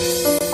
Música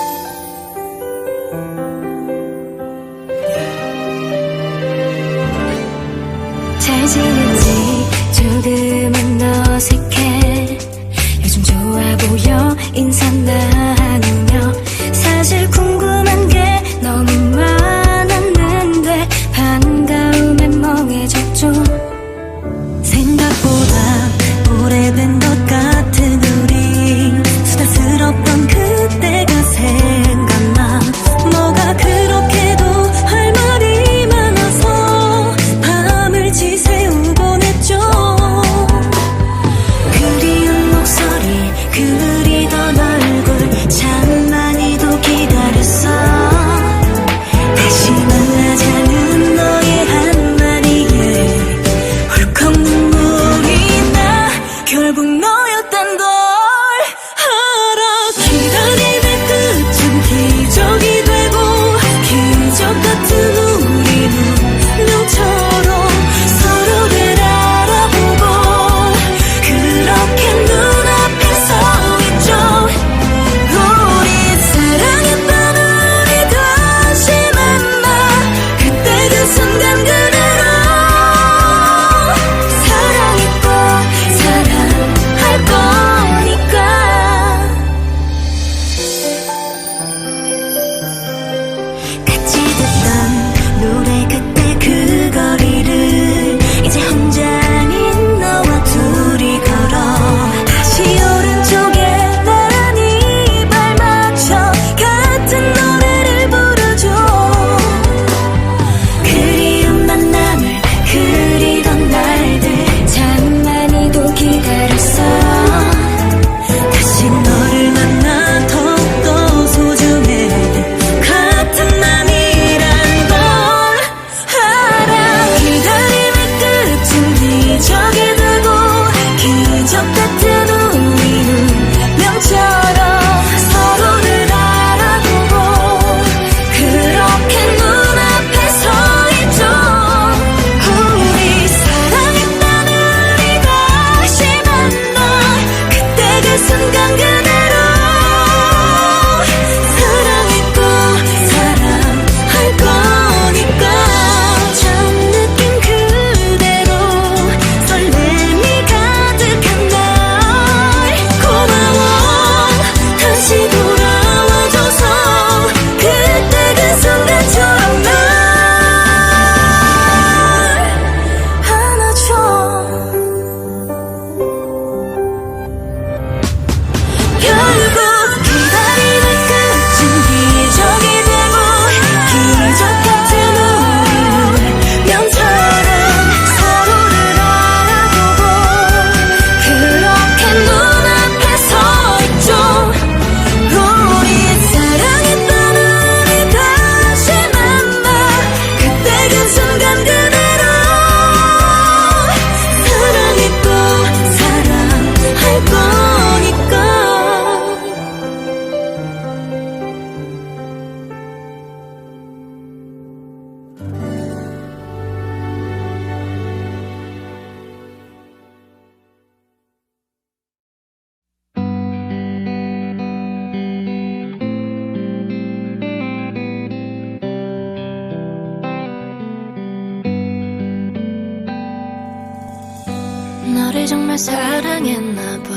너를 정말 사랑했나봐.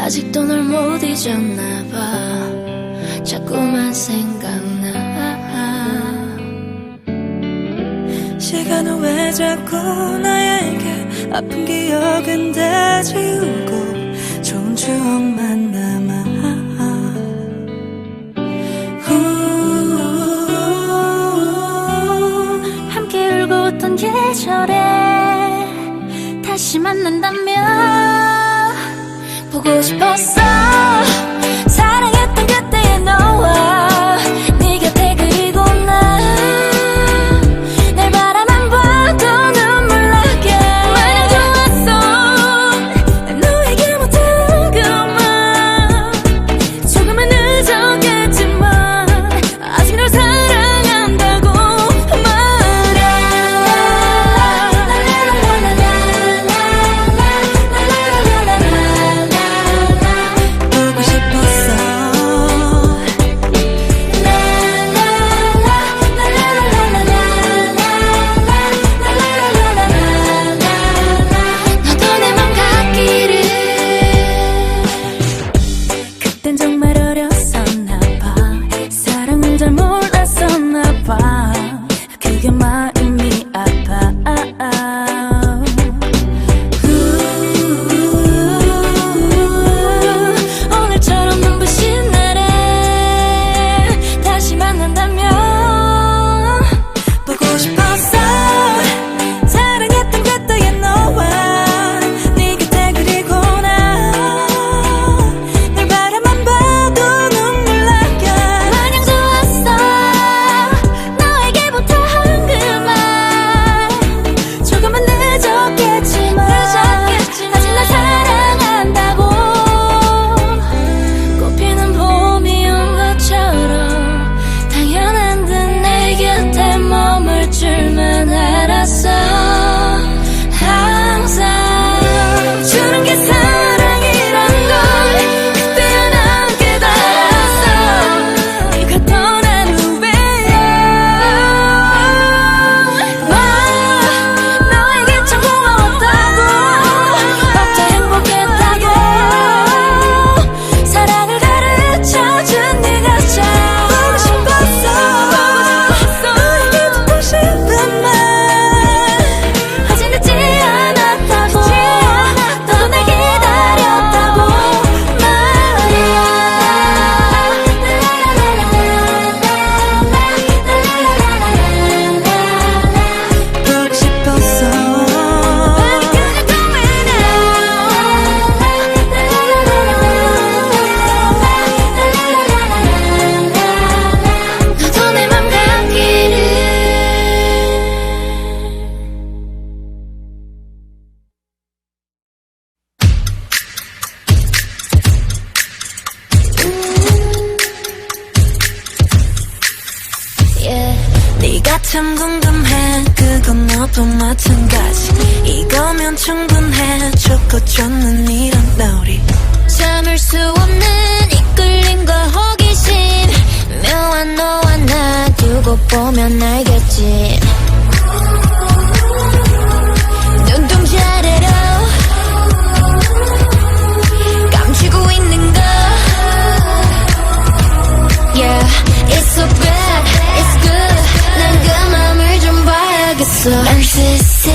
아직도 널 못 잊었나봐. 자꾸만 생각나. 시간은 왜 자꾸 나에게 아픈 기억은 다 지우고 좋은 추억만 남아. 함께 울고 웃던 계절에 다시 만난다면 보고 싶었어. 참 궁금해. 그건 너도 마찬가지. 이거면 충분해. 좋고 좋는 이런 너리. 참을 수 없는 이끌림과 호기심. 묘한 너와 나 두고 보면 알겠지. 깜치고 있는 거. Yeah, it's so bad so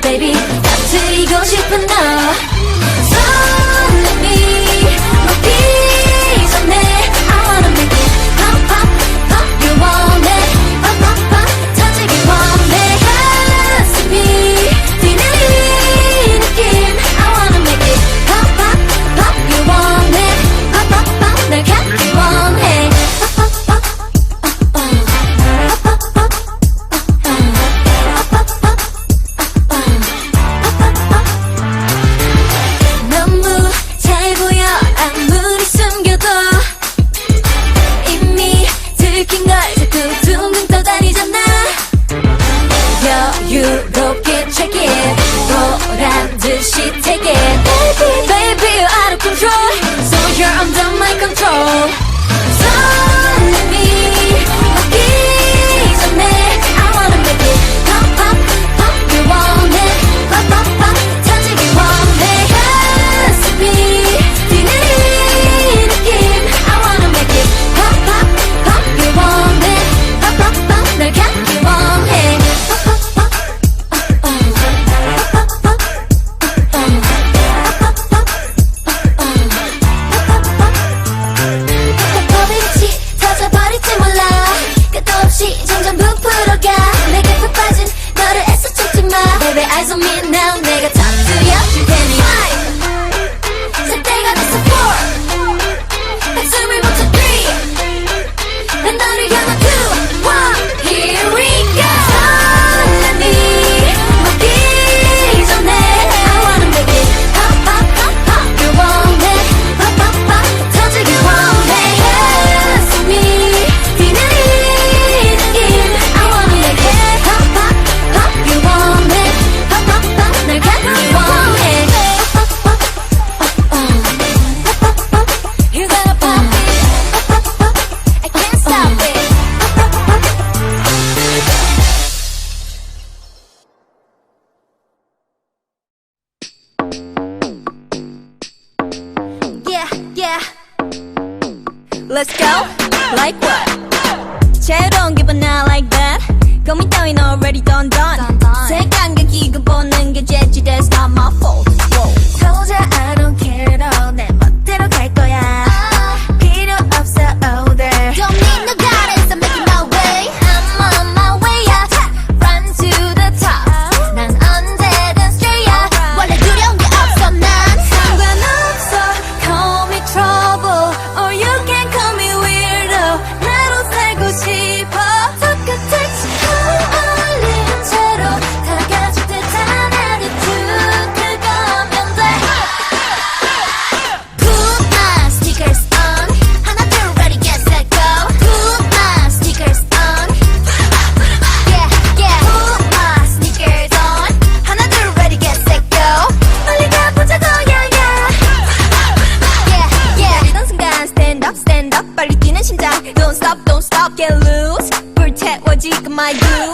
baby. Let's go, like what? Chair don't give a now like that. 고민 따윈 already done done. 생각은 기고 and 게 재치 that's not my fault my dude.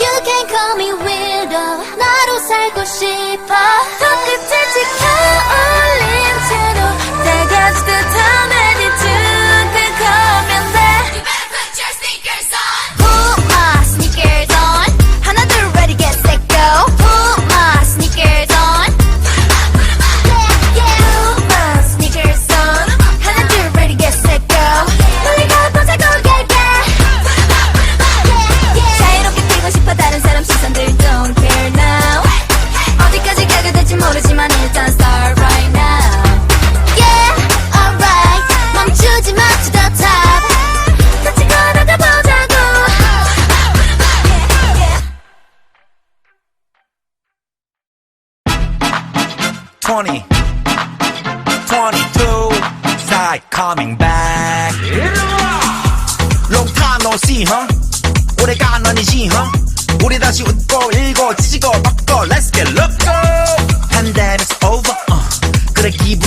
You can call me weirdo 나로 살고 싶어 끝에 to keep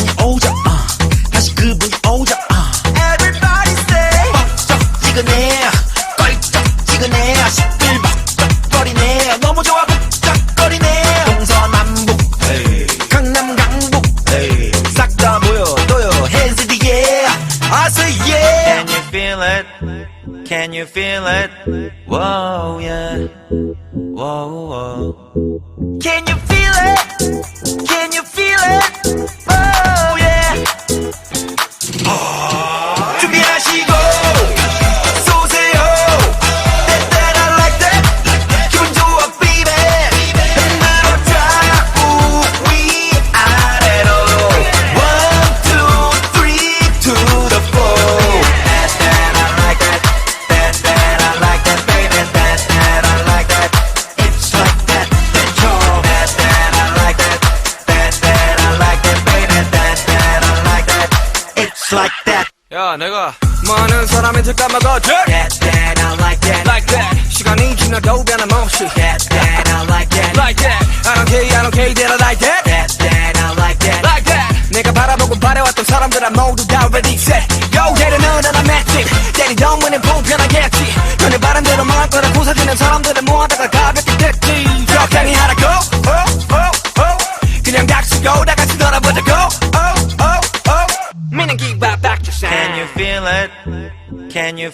많은 사람한테 까먹어줘 That's that, I like that Like that 시간이 지나도 변함없이 That's that, I like that Like that I don't care, I don't care, that I like that That's that, I like that Like that 내가 바라보고 바래왔던 사람들아 모두 다 ready set Yo, 얘를 넣어라 맷집 때리던 문은 불편하겠지 그네 바람대로 마음껏 고사지는 사람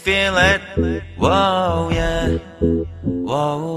feeling